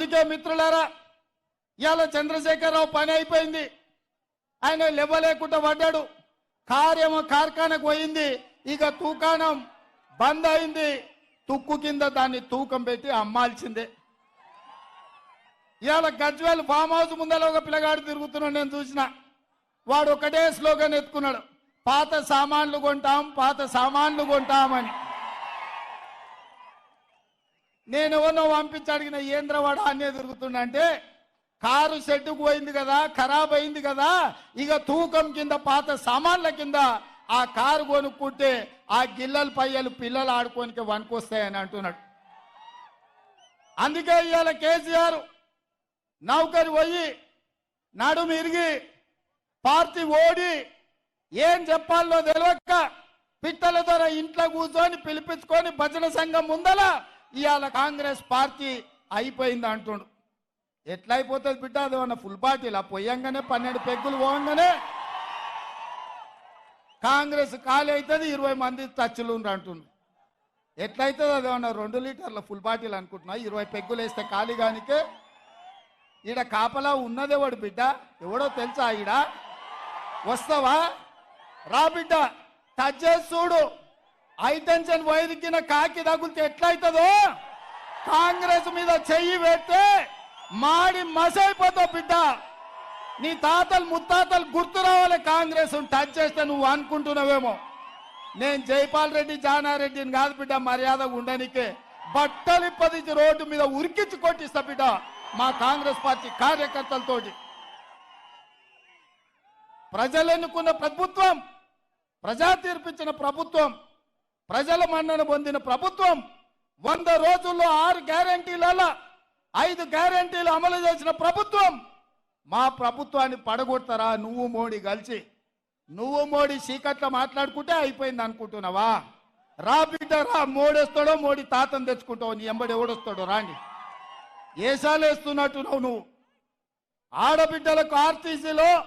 అందుకే మిత్రులారా ఇవాళ చంద్రశేఖరరావు పని అయిపోయింది. ఆయన లేవలేకుండా పడ్డాడు. కార్యము కార్ఖానకు పోయింది. ఇక తూకాణం బంద్ అయింది. తుక్కు కింద దాన్ని తూకం పెట్టి అమ్మాల్సిందే. ఇవాళ గజ్వేల్ ఫామ్ హౌస్ ముందర ఒక పిల్లగాడు తిరుగుతున్నాడు నేను చూసిన. వాడు ఒకటే స్లోగన్ ఎత్తుకున్నాడు. పాత సామాన్లు కొంటాం పాత సామాన్లు కొంటామని. నేను ఎవరినో పంపించి అడిగిన ఏంద్రవాడ అనే దొరుకుతుండంటే కారు షెడ్డుకు పోయింది కదా ఖరాబ్ అయింది కదా ఇక తూకం కింద పాత సామాన్ల కింద ఆ కారు కొనుక్కుంటే ఆ గిల్లలు పయ్యలు పిల్లలు ఆడుకోనికి వనుకొస్తాయని అంటున్నాడు. అందుకే ఇవాళ కేసీఆర్ నౌకరి పోయి నడుము ఇరిగి పార్టీ ఓడి ఏం చెప్పాలో తెలియక పిట్టల ద్వారా ఇంట్లో కూర్చొని పిలిపించుకొని భజన సంఘం ముందల ఇవాళ కాంగ్రెస్ పార్టీ అయిపోయింది అంటుండు. ఎట్లా అయిపోతుంది బిడ్డ? అది ఫుల్ పార్టీలా పోయంగానే పన్నెండు పెగ్గులు పోవంగానే కాంగ్రెస్ ఖాళీ అవుతుంది ఇరవై మంది టచ్లు ఉండ్రు అంటుండు. ఎట్లయితుంది అది ఏమన్నా రెండు లీటర్ల ఫుల్ బాటిల్ అనుకుంటున్నా? ఇరవై పెగ్గులు వేస్తే ఖాళీ కానికే ఈడ కాపలా ఉన్నదేవాడు బిడ్డ? ఎవడో తెలుసా ఈడ? వస్తావా? రా బిడ్డ టచ్ చేసి చూడు. హై టెన్షన్ వైరికిన కాకి తగులితే ఎట్లయితుందో? కాంగ్రెస్ మీద చెయ్యి పెడితే మాడి మసైపోతావు బిడ్డ. నీ తాతలు ముత్తాతలు గుర్తు రావాలి కాంగ్రెస్ టచ్ చేస్తే నువ్వు అనుకుంటున్నావేమో. నేను జైపాల్ రెడ్డి జానారెడ్డిని కాదు బిడ్డ మర్యాద ఉండనికే. బట్టలు రోడ్డు మీద ఉరికించి కొట్టిస్తా బిడ్డ మా కాంగ్రెస్ పార్టీ కార్యకర్తలతోటి. ప్రజలు ఎన్నుకున్న ప్రభుత్వం ప్రజా తీర్పిచ్చిన ప్రభుత్వం ప్రజల మన్నన పొందిన ప్రభుత్వం వంద రోజుల్లో ఆరు గ్యారంటీలలో ఐదు గ్యారంటీలు అమలు చేసిన ప్రభుత్వం. మా ప్రభుత్వాన్ని పడగొడతారా? నువ్వు మోడీ కలిసి. నువ్వు మోడీ చీకట్లో మాట్లాడుకుంటే అయిపోయింది అనుకుంటున్నావా? రా బిడ్డ రా. మోడేస్తాడో మోడీ తాతను తెచ్చుకుంటావు? నీ ఎంబడి ఎవడొస్తాడో రాండి. ఏసాలేస్తున్నట్టు నువ్వు. ఆడబిడ్డలకు ఆర్టీసీలో